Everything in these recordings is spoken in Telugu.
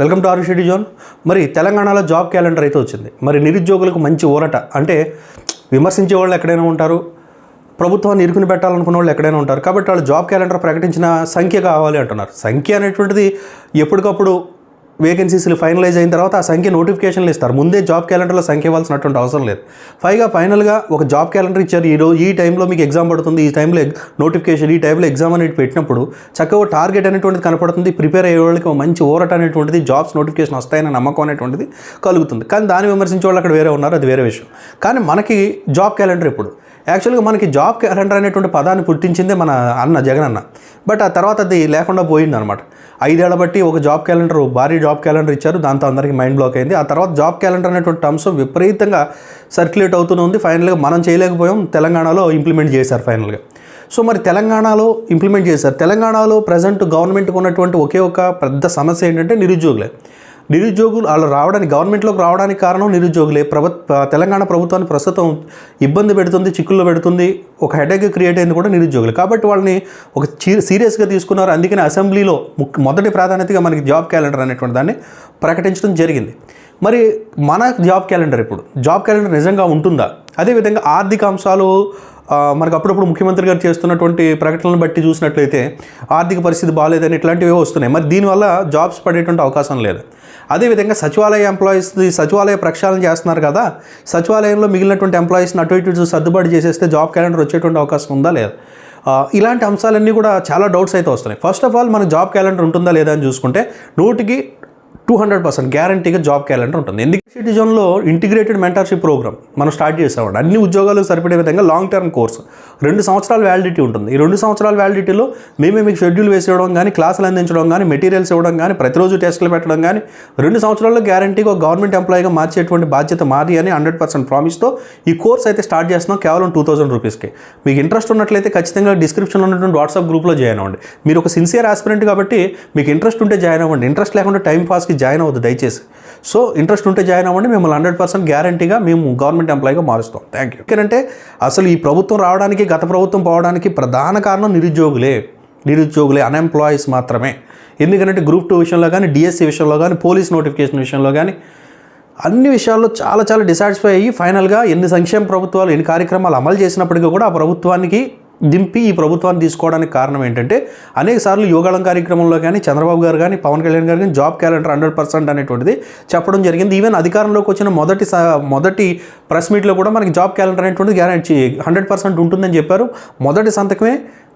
Welcome to ఆరుషెడ్డి zone. మరి తెలంగాణలో జాబ్ క్యాలెండర్ అయితే వచ్చింది. మరి నిరుద్యోగులకు మంచి ఊరట. అంటే విమర్శించే వాళ్ళు ఎక్కడైనా ఉంటారు ప్రభుత్వాన్ని ఇరుకుని పెట్టాలనుకున్న వాళ్ళు ఎక్కడైనా ఉంటారు. కాబట్టి వాళ్ళు జాబ్ క్యాలెండర్ ప్రకటించిన సంఖ్య కావాలి అంటున్నారు. సంఖ్య అనేటువంటిది ఎప్పటికప్పుడు వేకెన్సీస్లు ఫైనలైజ్ అయిన తర్వాత ఆ సంఖ్య నోటిఫికేషన్లు ఇస్తారు. ముందే జాబ్ క్యాలెండర్లో సంఖ్య ఇవ్వాల్సినటువంటి అవసరం లేదు. పైగా ఫైనల్గా ఒక జాబ్ క్యాలెండర్ ఇచ్చారు. ఈ రోజు ఈ టైంలో మీకు ఎగ్జామ్ పడుతుంది. ఈ టైంలో నోటిఫికేషన్ ఈ టైంలో ఎగ్జామ్ అనేది పెట్టినప్పుడు చక్కగా టార్గెట్ అనేటువంటిది కనపడుతుంది. ప్రిపేర్ అయ్యే వాళ్ళకి ఒక మంచి ఓరట అనేటువంటిది జాబ్స్ నోటిఫికేషన్ వస్తాయనే నమ్మకం అనేటువంటిది కలుగుతుంది. కానీ దాన్ని విమర్శించే వాళ్ళు అక్కడ వేరే ఉన్నారు. అది వేరే విషయం. కానీ మనకి జాబ్ క్యాలెండర్ ఇప్పుడు. యాక్చువల్గా మనకి జాబ్ క్యాలెండర్ అనేటువంటి పదాన్ని పుట్టించిందే మన అన్న జగన్ అన్న బట్ ఆ తర్వాత అది లేకుండా పోయిందనమాట ఐదేళ్ళ బట్టి ఒక జాబ్ క్యాలెండర్ భారీ జాబ్ జాబ్ క్యాలెండర్ ఇచ్చారు దాంతో అందరికీ మైండ్ బ్లాక్ అయింది. ఆ తర్వాత జాబ్ క్యాలెండర్ అనేటువంటి టర్మ్స్ విపరీతంగా సర్క్యులేట్ అవుతూనే ఉంది. ఫైనల్గా మనం చేయలేకపోయాం తెలంగాణలో ఇంప్లిమెంట్ చేశారు ఫైనల్గా. సో మరి తెలంగాణలో ఇంప్లిమెంట్ చేశారు. తెలంగాణలో ప్రజెంట్ గవర్నమెంట్కి ఉన్నటువంటి ఒకే ఒక పెద్ద సమస్య ఏంటంటే నిరుద్యోగులే. నిరుద్యోగులు వాళ్ళు రావడానికి గవర్నమెంట్లోకి రావడానికి కారణం నిరుద్యోగులే. ప్రభుత్వ తెలంగాణ ప్రభుత్వాన్ని ప్రస్తుతం ఇబ్బంది పెడుతుంది చిక్కుల్లో పెడుతుంది. ఒక హెడేక్ క్రియేట్ అయింది కూడా నిరుద్యోగులు. కాబట్టి వాళ్ళని ఒక సీరియస్గా తీసుకున్నారు. అందుకని అసెంబ్లీలో మొదటి ప్రాధాన్యతగా మనకి జాబ్ క్యాలెండర్ అనేటువంటి దాన్ని ప్రకటించడం జరిగింది. మరి మన జాబ్ క్యాలెండర్ ఇప్పుడు జాబ్ క్యాలెండర్ నిజంగా ఉంటుందా? అదేవిధంగా ఆర్థిక అంశాలు మనకు అప్పుడప్పుడు ముఖ్యమంత్రి గారు చేస్తున్నటువంటి ప్రకటనలను బట్టి చూసినట్లయితే ఆర్థిక పరిస్థితి బాగాలేదని ఇట్లాంటివి వస్తున్నాయి. మరి దీనివల్ల జాబ్స్ పడేటువంటి అవకాశం లేదు. అదేవిధంగా సచివాలయ ఎంప్లాయీస్ సచివాలయ ప్రక్షాళన చేస్తున్నారు కదా సచివాలయంలో మిగిలినటువంటి ఎంప్లాయీస్ని అటు ఇటు సర్దుబాటు చేసేస్తే జాబ్ క్యాలెండర్ వచ్చేటువంటి అవకాశం ఉందా లేదా? ఇలాంటి అంశాలన్నీ కూడా చాలా డౌట్స్ అయితే వస్తున్నాయి. ఫస్ట్ ఆఫ్ ఆల్ మనకు జాబ్ క్యాలెండర్ ఉంటుందా లేదా అని చూసుకుంటే నూటికి టూ హండ్రెడ్ పర్సెంట్ గ్యారంటీగా జాబ్ క్యాలెండర్ ఉంటుంది. ఎందుకు? సిటీ జోన్లో ఇంటిగ్రేటెడ్ మెంటర్షిప్ ప్రోగ్రామ్ మనం స్టార్ట్ చేసామండి అన్ని ఉద్యోగాలు సరిపడే విధంగా లాంగ్ టర్మ్ కోర్స్ రెండు సంవత్సరాల వ్యాలిడిటీ ఉంటుంది. ఈ రెండు సంవత్సరాల వ్యాలిడిటీలో మేమే మీకు షెడ్యూల్ వేసి ఇవ్వడం కానీ క్లాసులు అందించడం కానీ మెటీరియల్స్ ఇవ్వడం కానీ ప్రతిరోజు టెస్టులు పెట్టడం కానీ రెండు సంవత్సరాల్లో గ్యారంటీగా గవర్నమెంట్ ఎంప్లాయీగా మార్చేటువంటి బాధ్యత మారి అని హండ్రెడ్ పర్సెంట్ ప్రామిస్తో ఈ కోర్స్ అయితే స్టార్ట్ చేస్తున్నాం కేవలం టూ థౌసండ్ రూపీస్కి మీకు ఇంట్రెస్ట్ ఉన్నట్లయితే ఖచ్చితంగా డిస్క్రిప్షన్లో ఉన్నటువంటి వాట్సాప్ గ్రూప్లో జాయిన్ అవ్వండి. మీరు ఒక సిన్సియర్ ఆస్పిరెంట్ కాబట్టి మీకు ఇంట్రెస్ట్ ఉంటే జాయిన్ అవ్వండి. ఇంట్రెస్ట్ లేకుండా టైం పాస్కి జాయిన్ అవ్వద్దు దయచేసి. సో ఇంట్రెస్ట్ ఉంటే జాయిన్ అవ్వండి. మిమ్మల్ని హండ్రెడ్ పర్సెంట్ గ్యారంటీగా మేము గవర్నమెంట్ ఎంప్లాయీగా మారుస్తాం. Thank you. ఎందుకంటే అసలు ఈ ప్రభుత్వం రావడానికి గత ప్రభుత్వం పోవడానికి ప్రధాన కారణం నిరుద్యోగులే. నిరుద్యోగులే అన్ఎంప్లాయీస్ మాత్రమే. ఎందుకంటే గ్రూప్ టూ విషయంలో కానీ డిఎస్సి విషయంలో కానీ పోలీస్ నోటిఫికేషన్ విషయంలో కానీ అన్ని విషయాల్లో చాలా చాలా డిసాటిస్ఫై అయ్యి ఫైనల్గా ఎన్ని సంక్షేమ ప్రభుత్వాలు ఎన్ని కార్యక్రమాలు అమలు చేసినప్పటికీ కూడా ఆ ప్రభుత్వానికి దింపి ఈ ప్రభుత్వాన్ని తీసుకోవడానికి కారణం ఏంటంటే అనేక సార్లు యోగాళం కార్యక్రమంలో కానీ చంద్రబాబు గారు కానీ పవన్ కళ్యాణ్ గారు కానీ జాబ్ క్యాలెండర్ హండ్రెడ్ పర్సెంట్ అనేటువంటిది చెప్పడం జరిగింది. ఈవెన్ అధికారంలోకి వచ్చిన మొదటి మొదటి ప్రెస్ మీట్లో కూడా మనకి జాబ్ క్యాలెండర్ అనేటువంటిది గ్యారంటీ హండ్రెడ్ పర్సెంట్ ఉంటుందని చెప్పారు. మొదటి సంతకమే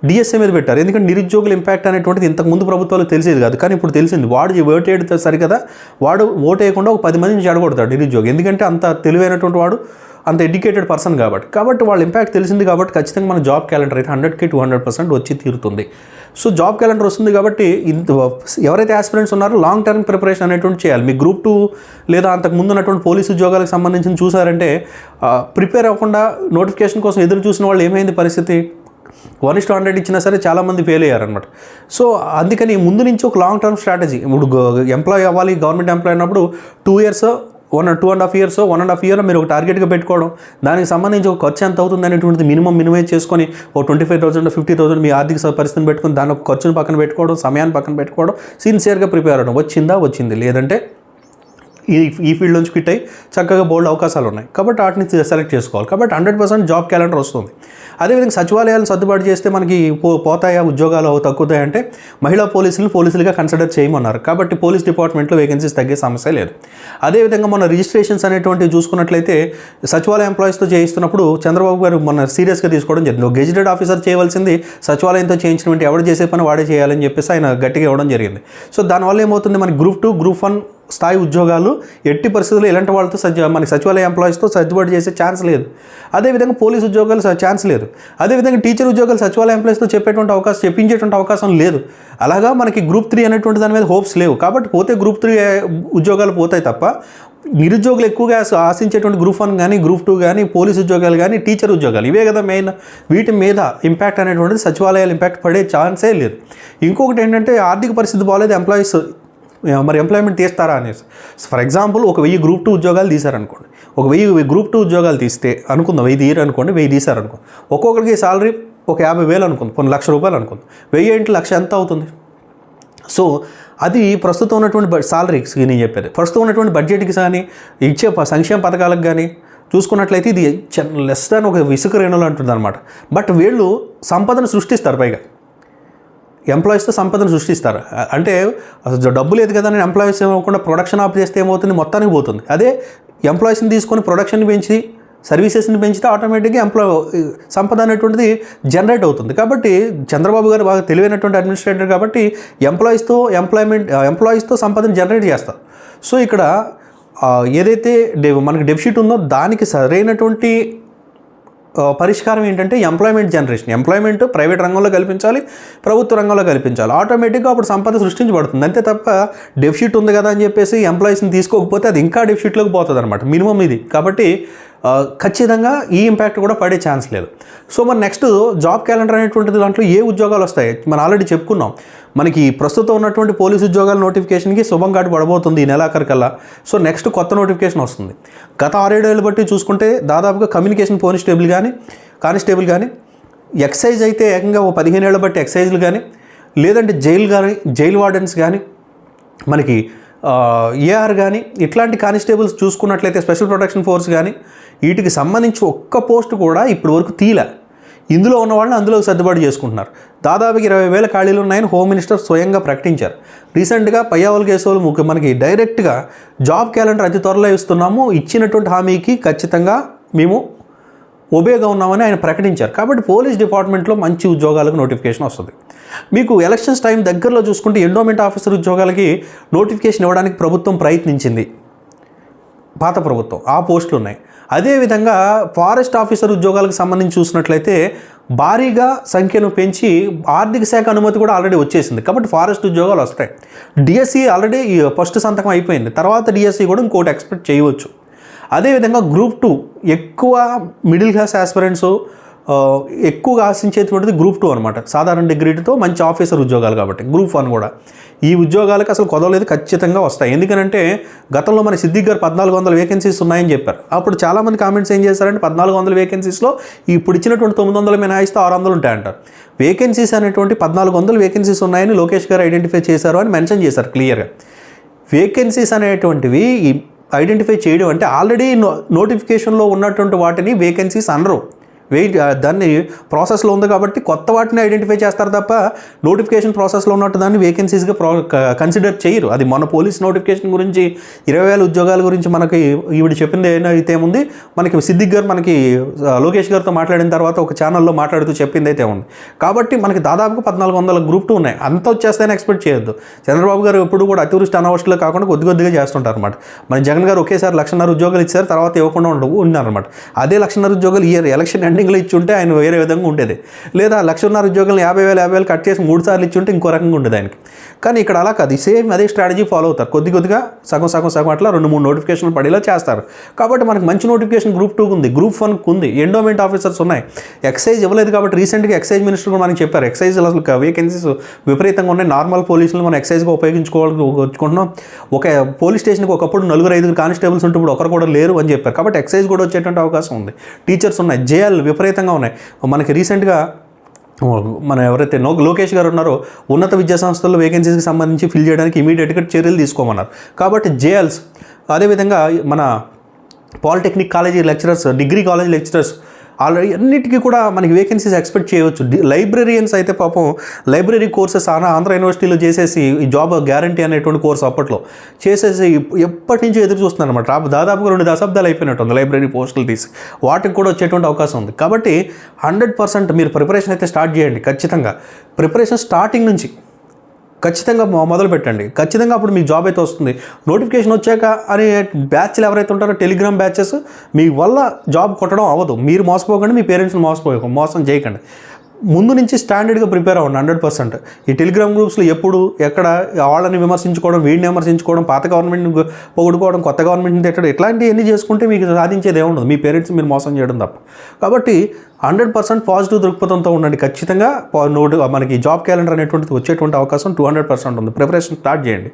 డిఎస్ఏ మీద పెట్టారు. ఎందుకంటే నిరుద్యోగుల ఇంపాక్ట్ అనేటువంటిది ఇంతకు ముందు ప్రభుత్వాలు తెలిసేది కాదు. కానీ ఇప్పుడు తెలిసింది వాడు ఓటు వేయడం సరికదా? వాడు ఓటు వేయకుండా ఒక పది మందిని చెడగొడతాడు నిరుద్యోగి. ఎందుకంటే అంత తెలివైనటువంటి వాడు అంత ఎడ్యుకేటెడ్ పర్సన్ కాబట్టి. కాబట్టి వాళ్ళ ఇంపాక్ట్ తెలిసింది కాబట్టి ఖచ్చితంగా మన జాబ్ క్యాలెండర్ అయితే హండ్రెడ్కి టూ హండ్రెడ్ పర్సెంట్ వచ్చి తీరుతుంది. సో జాబ్ క్యాలెండర్ వస్తుంది కాబట్టి ఇంత ఎవరైతే ఆస్పిరెంట్స్ ఉన్నారో లాంగ్ టర్మ్ ప్రిపరేషన్ అనేటువంటి చేయాలి. మీ గ్రూప్ టూ లేదా అంతకు ముందు ఉన్నటువంటి పోలీస్ ఉద్యోగాలకు సంబంధించి చూసారంటే ప్రిపేర్ అవ్వకుండా నోటిఫికేషన్ కోసం ఎదురు చూసిన వాళ్ళు ఏమైంది పరిస్థితి? వన్ ఇస్ హండ్రెడ్ ఇచ్చినా సరే చాలామంది ఫెయిల్ అయ్యారనమాట సో అందుకని ముందు నుంచి ఒక లాంగ్ టర్మ్ స్ట్రాటజీ ఇప్పుడు ఎంప్లాయ్ అవ్వాలి గవర్నమెంట్ ఎంప్లాయ్ అయినప్పుడు two years one two and half years one and half year మీరు ఒక టార్గెట్గా పెట్టుకోవడం దానికి సంబంధించి ఒక ఖర్చు ఎంత అవుతుంది అనేటువంటిది మినిమం మినిమైజ్ చేసుకొని ఒక twenty five thousand fifty thousand మీ ఆర్థిక పరిస్థితిని పెట్టుకుని దాని ఒక ఖర్చును పక్కన పెట్టుకోవడం సమయాన్ని పక్కన పెట్టుకోవడం సిన్సియర్గా ప్రిపేర్ అవ్వడం. వచ్చిందా? వచ్చింది. లేదంటే ఈ ఈ ఫీల్డ్ నుంచి క్విట్ అయ్యి చక్కగా బోల్డ్ అవకాశాలు ఉన్నాయి. కాబట్టి వాటిని సెలెక్ట్ చేసుకోవాలి. కాబట్టి హండ్రెడ్ పర్సెంట్ జాబ్ క్యాలెండర్ వస్తుంది. అదేవిధంగా సచివాలయాలు సర్దుబాటు చేస్తే మనకి పో పోతాయా ఉద్యోగాలు తగ్గుతాయంటే మహిళా పోలీసులను పోలీసులుగా కన్సిడర్ చేయమన్నారు. కాబట్టి పోలీస్ డిపార్ట్మెంట్లో వేకెన్సీస్ తగ్గే సమస్య లేదు. అదేవిధంగా మన రిజిస్ట్రేషన్స్ అనేటువంటివి చూసుకున్నట్లయితే సచివాలయ ఎంప్లాయీస్తో చేయిస్తున్నప్పుడు చంద్రబాబు గారు మన సీరియస్గా తీసుకోవడం జరిగింది. గెజిటెడ్ ఆఫీసర్ చేయవలసింది సచివాలయంతో చేయించినటువంటి ఎవరు చేసే పని వాడే చేయాలని చెప్పేసి ఆయన గట్టిగా ఇవ్వడం జరిగింది. సో దానివల్ల ఏమవుతుంది? మనకి గ్రూప్ టూ గ్రూప్ వన్ స్థాయి ఉద్యోగాలు ఎట్టి పరిస్థితుల్లో ఇలాంటి వాళ్ళతో సజ్జ మనకి సచివాలయ ఎంప్లాయీస్తో సర్దుబాటు చేసే ఛాన్స్ లేదు. అదేవిధంగా పోలీస్ ఉద్యోగాలు ఛాన్స్ లేదు. అదేవిధంగా టీచర్ ఉద్యోగాలు సచివాలయ ఎంప్లాయీస్తో చెప్పేటువంటి అవకాశం చెప్పించేటువంటి అవకాశం లేదు. అలాగా మనకి గ్రూప్ త్రీ అనేటువంటి దాని మీద హోప్స్ లేవు. కాబట్టి పోతే గ్రూప్ త్రీ ఉద్యోగాలు పోతాయి తప్ప నిరుద్యోగులు ఎక్కువగా ఆశించేటువంటి గ్రూప్ వన్ కానీ గ్రూప్ టూ కానీ పోలీస్ ఉద్యోగాలు కానీ టీచర్ ఉద్యోగాలు ఇవే కదా మెయిన్ వీటి మీద ఇంపాక్ట్ అనేటువంటిది సచివాలయాలు ఇంపాక్ట్ పడే ఛాన్సే లేదు. ఇంకొకటి ఏంటంటే ఆర్థిక పరిస్థితి బాగాలేదు ఎంప్లాయీస్ మరి ఎంప్లాయ్మెంట్ తీస్తారా అనేసి. ఫర్ ఎగ్జాంపుల్ ఒక వెయ్యి గ్రూప్ టూ ఉద్యోగాలు తీశారనుకోండి. ఒక వెయ్యి గ్రూప్ టూ ఉద్యోగాలు తీస్తే అనుకుందాం వెయ్యి తీయరు అనుకోండి వెయ్యి తీశారనుకో. ఒక్కొక్కరికి సాలరీ ఒక యాభై వేలు అనుకుంది కొన్ని లక్ష రూపాయలు అనుకుంది. వెయ్యి ఇంటి లక్ష ఎంత అవుతుంది? సో అది ప్రస్తుతం ఉన్నటువంటి సాలరీకి నేను చెప్పేది. ప్రస్తుతం ఉన్నటువంటి బడ్జెట్కి కానీ ఇచ్చే ప- సంక్షేమ పథకాలకు కానీ చూసుకున్నట్లయితే ఇది లెస్ దాన్ ఒక ఇసుక రేణులు అంటుంది అనమాట బట్ వీళ్ళు సంపదను సృష్టిస్తారు పైగా. ఎంప్లాయీస్తో సంపదను సృష్టిస్తారు. అంటే అసలు డబ్బు లేదు కదా అని ఎంప్లాయీస్ ఇవ్వకుండా ప్రొడక్షన్ ఆఫ్ చేస్తే ఏమవుతుంది? మొత్తానికి పోతుంది. అదే ఎంప్లాయీస్ని తీసుకొని ప్రొడక్షన్ పెంచి సర్వీసెస్ని పెంచితే ఆటోమేటిక్గా ఎంప్లాయ్ సంపద అనేటువంటిది జనరేట్ అవుతుంది. కాబట్టి చంద్రబాబు గారు బాగా తెలివైనటువంటి అడ్మినిస్ట్రేటర్ కాబట్టి ఎంప్లాయీస్తో ఎంప్లాయ్మెంట్ ఎంప్లాయీస్తో సంపదను జనరేట్ చేస్తారు. సో ఇక్కడ ఏదైతే మనకి డెఫిషిట్ ఉందో దానికి సరైనటువంటి పరిష్కారం ఏంటంటే ఎంప్లాయ్మెంట్ జనరేషన్ ఎంప్లాయ్మెంట్ ప్రైవేట్ రంగంలో కల్పించాలి ప్రభుత్వ రంగంలో కల్పించాలి. ఆటోమేటిక్గా అప్పుడు సంపద సృష్టించబడుతుంది. అంతే తప్ప డెఫిషిట్ ఉంది కదా అని చెప్పేసి ఎంప్లాయీస్ని తీసుకోకపోతే అది ఇంకా డెఫిషిట్లోకి పోతుంది అనమాట మినిమం ఇది. కాబట్టి ఖచ్చితంగా ఈ ఇంపాక్ట్ కూడా పడే ఛాన్స్ లేదు. సో మరి నెక్స్ట్ జాబ్ క్యాలెండర్ అనేటువంటిది దాంట్లో ఏ ఉద్యోగాలు వస్తాయి? మనం ఆల్రెడీ చెప్పుకున్నాం. మనకి ప్రస్తుతం ఉన్నటువంటి పోలీస్ ఉద్యోగాల నోటిఫికేషన్కి శుభం పడబోతుంది ఈ నెలాఖరికల్లా సో నెక్స్ట్ కొత్త నోటిఫికేషన్ వస్తుంది. గత ఆరేడేళ్ళు బట్టి చూసుకుంటే దాదాపుగా కమ్యూనికేషన్ కానిస్టేబుల్ కానీ కానిస్టేబుల్ కానీ ఎక్సైజ్ అయితే ఏకంగా ఓ పదిహేను ఏళ్ళ బట్టి ఎక్సైజ్లు కానీ లేదంటే జైలు కానీ జైలు వార్డెన్స్ కానీ మనకి ఏఆర్ కానీ ఇట్లాంటి కానిస్టేబుల్స్ చూసుకున్నట్లయితే స్పెషల్ ప్రొటెక్షన్ ఫోర్స్ కానీ వీటికి సంబంధించి ఒక్క పోస్ట్ కూడా ఇప్పటి వరకు తీలే. ఇందులో ఉన్న వాళ్ళని అందులో సర్దుబాటు చేసుకుంటున్నారు. దాదాపుగా ఇరవై వేల ఖాళీలు ఉన్నాయని హోమ్ మినిస్టర్ స్వయంగా ప్రకటించారు. రీసెంట్గా పయ్యావల్ కేసులు ముఖ్య మనకి డైరెక్ట్గా జాబ్ క్యాలెండర్ అతి త్వరలో ఇస్తున్నాము. ఇచ్చినటువంటి హామీకి ఖచ్చితంగా మేము ఒబేగా ఉన్నామని ఆయన ప్రకటించారు. కాబట్టి పోలీస్ డిపార్ట్మెంట్లో మంచి ఉద్యోగాలకు నోటిఫికేషన్ వస్తుంది. మీకు ఎలక్షన్స్ టైం దగ్గరలో చూసుకుంటే ఎండోమెంట్ ఆఫీసర్ ఉద్యోగాలకి నోటిఫికేషన్ ఇవ్వడానికి ప్రభుత్వం ప్రయత్నించింది. పాత ప్రభుత్వం ఆ పోస్టులు ఉన్నాయి. అదేవిధంగా ఫారెస్ట్ ఆఫీసర్ ఉద్యోగాలకు సంబంధించి చూసినట్లయితే భారీగా సంఖ్యను పెంచి ఆర్థిక శాఖ అనుమతి కూడా ఆల్రెడీ వచ్చేసింది. కాబట్టి ఫారెస్ట్ ఉద్యోగాలు వస్తాయి. డిఎస్సి ఆల్రెడీ ఫస్ట్ సంతకం అయిపోయింది. తర్వాత డిఎస్సి కూడా ఇంకోటి ఎక్స్పెక్ట్ చేయవచ్చు. అదేవిధంగా గ్రూప్ టూ ఎక్కువ మిడిల్ క్లాస్ ఆస్పిరెంట్స్ ఎక్కువగా ఆశించేటువంటిది గ్రూప్ టూ అనమాట సాధారణ డిగ్రీతో మంచి ఆఫీసర్ ఉద్యోగాలు కాబట్టి గ్రూప్ వన్ కూడా. ఈ ఉద్యోగాలకు అసలు కొదవలేదు ఖచ్చితంగా వస్తాయి. ఎందుకనంటే గతంలో మన సిద్దిక్ గారు పద్నాలుగు వందల వేకెన్సీస్ ఉన్నాయని చెప్పారు. అప్పుడు చాలామంది కామెంట్స్ ఏం చేశారంటే పద్నాలుగు వందల వేకెన్సీస్లో ఇప్పుడు ఇచ్చినటువంటి తొమ్మిది వందల మినహాయిస్తే ఆరు వందలు ఉంటాయంటారు వేకెన్సీస్ అనేటువంటి పద్నాలుగు వందల వేకెన్సీస్ ఉన్నాయని లోకేష్ గారు ఐడెంటిఫై చేశారు అని మెన్షన్ చేశారు క్లియర్గా వేకెన్సీస్ అనేటువంటివి ఐడెంటిఫై చేయడం అంటే ఆల్రెడీ నో నోటిఫికేషన్లో ఉన్నటువంటి వాటిని వేకెన్సీస్ అనరు. వెయిట్ దాన్ని ప్రాసెస్లో ఉంది కాబట్టి కొత్త వాటిని ఐడెంటిఫై చేస్తారు తప్ప నోటిఫికేషన్ ప్రాసెస్లో ఉన్నట్టు దాన్ని వేకెన్సీస్గా ప్రో కన్సిడర్ చేయరు. అది మన పోలీస్ నోటిఫికేషన్ గురించి ఇరవై వేల ఉద్యోగాల గురించి మనకి ఈవిడ చెప్పింది ఏమైతే ఉంది మనకి సిద్దిక్ గారు మనకి లోకేష్ గారితో మాట్లాడిన తర్వాత ఒక ఛానల్లో మాట్లాడుతూ చెప్పింది అయితే ఉంది కాబట్టి మనకి దాదాపుగా పద్నాలుగు వందల గ్రూప్ టూ ఉన్నాయి. అంత వచ్చేస్తేనే ఎక్స్పెక్ట్ చేయొద్దు. చంద్రబాబు గారు ఎప్పుడు కూడా అతివృష్టి అనావృష్టిలో కాకుండా కొద్ది కొద్దిగా చేస్తుంటారు అనమాట మన జగన్ గారు ఒకేసారి లక్షన్నర ఉద్యోగాలు ఇచ్చారు తర్వాత ఇవ్వకుండా ఉండవు ఉన్నారనమాట అదే లక్షన్నర ఉద్యోగాలు ఇయర్ ఎలక్షన్ ఎండింగ్లో ఇచ్చి ఉంటే ఆయన వేరే విధంగా ఉండేది. లేదా లక్షన్నర ఉద్యోగులను యాభై వేలు యాభై వేలు కట్ చేసి మూడు సార్లు ఇచ్చి ఉంటే ఇంకో రకంగా ఉండేది ఆయనకి. కానీ ఇక్కడ అలా కాదు. సేమ్ అదే స్ట్రాటజీ ఫాలో అవుతారు. కొద్ది కొద్దిగా సగం సగం సగం అట్లా రెండు మూడు నోటిఫికేషన్లు పడేలా చేస్తారు. కాబట్టి మనకు మంచి నోటిఫికేషన్ గ్రూప్ టూకి ఉంది. గ్రూప్ వన్కి ఉంది ఎండోమెంట్ ఆఫీసర్స్ ఉన్నాయి. ఎక్సైజ్ ఇవ్వలేదు కాబట్టి రీసెంట్గా ఎక్సైజ్ మినిస్టర్ కూడా మనకి చెప్పారు. ఎక్సైజ్ అసలు వేకెన్సీస్ విపరీతంగా ఉన్నాయి. నార్మల్ పోలీసులు మనం ఎక్సైజ్గా ఉపయోగించుకోవాలనుకుంటున్నాం ఒక పోలీస్ స్టేషన్కి ఒకప్పుడు నలుగురు ఐదుగురు కానిస్టేబుల్స్ ఉంటే ఇప్పుడు ఒకరు కూడా లేరు అని చెప్పారు. కాబట్టి ఎక్సైజ్ కూడా వచ్చేటువంటి అవకాశం ఉంది. టీచర్స్ ఉన్నాయి. జేఎల్ విపరీతంగా ఉన్నాయి. మనకి రీసెంట్గా మన ఎవరైతే నో లోకేష్ గారు ఉన్నారో ఉన్నత విద్యా సంస్థల్లో వేకెన్సీస్కి సంబంధించి ఫిల్ చేయడానికి ఇమీడియట్గా చర్యలు తీసుకోమన్నారు. కాబట్టి జేఎల్స్ అదేవిధంగా మన polytechnic college lecturers degree college lecturers already అన్నిటికీ కూడా మనకి వేకెన్సీస్ ఎక్స్పెక్ట్ చేయవచ్చు. డి- లైబ్రరియన్స్ అయితే పాపం లైబ్రరీ కోర్సెస్ ఆనా ఆంధ్ర యూనివర్సిటీలో చేసేసి ఈ జాబ్ గ్యారంటీ అనేటువంటి కోర్స్ అప్పట్లో చేసేసి ఎప్పటి నుంచి ఎదురు చూస్తున్నారు అనమాట దాదాపుగా రెండు దశాబ్దాలు అయిపోయినట్టుంది లైబ్రరీ పోస్టులు తీసి. వాటికి కూడా వచ్చేటువంటి అవకాశం ఉంది. కాబట్టి హండ్రెడ్ పర్సెంట్ మీరు ప్రిపరేషన్ అయితే స్టార్ట్ చేయండి. ఖచ్చితంగా. ప్రిపరేషన్ స్టార్టింగ్ నుంచి ఖచ్చితంగా మొదలు పెట్టండి ఖచ్చితంగా అప్పుడు మీకు జాబ్ అయితే వస్తుంది. నోటిఫికేషన్ వచ్చాక అని బ్యాచ్లు ఎవరైతే ఉంటారో టెలిగ్రామ్ బ్యాచెస్ మీ వల్ల జాబ్ కొట్టడం అవ్వదు. మీరు మోసపోకండి మీ పేరెంట్స్ని మోసపోక మోసం చేయకండి. ముందు నుంచి స్టాండర్డ్గా ప్రిపేర్ అవ్వండి హండ్రెడ్ పర్సెంట్. ఈ టెలిగ్రామ్ గ్రూప్స్లో ఎప్పుడు ఎక్కడ వాళ్ళని విమర్శించుకోవడం వీడిని విమర్శించుకోవడం పాత గవర్నమెంట్ని పొగుడుకోవడం కొత్త గవర్నమెంట్ని తిట్టడం ఇట్లాంటివన్నీ చేసుకుంటే మీకు సాధించేది ఏముండదు మీ పేరెంట్స్ మీరు మోసం చేయడం తప్ప. కాబట్టి హండ్రెడ్ పర్సెంట్ పాజిటివ్ దృక్పథంతో ఉండండి. ఖచ్చితంగా నోటు మనకి జాబ్ క్యాలెండర్ అనేటువంటిది వచ్చేటువంటి అవకాశం టూ హండ్రెడ్ పర్సెంట్ ఉంది. ప్రిపరేషన్ స్టార్ట్ చేయండి.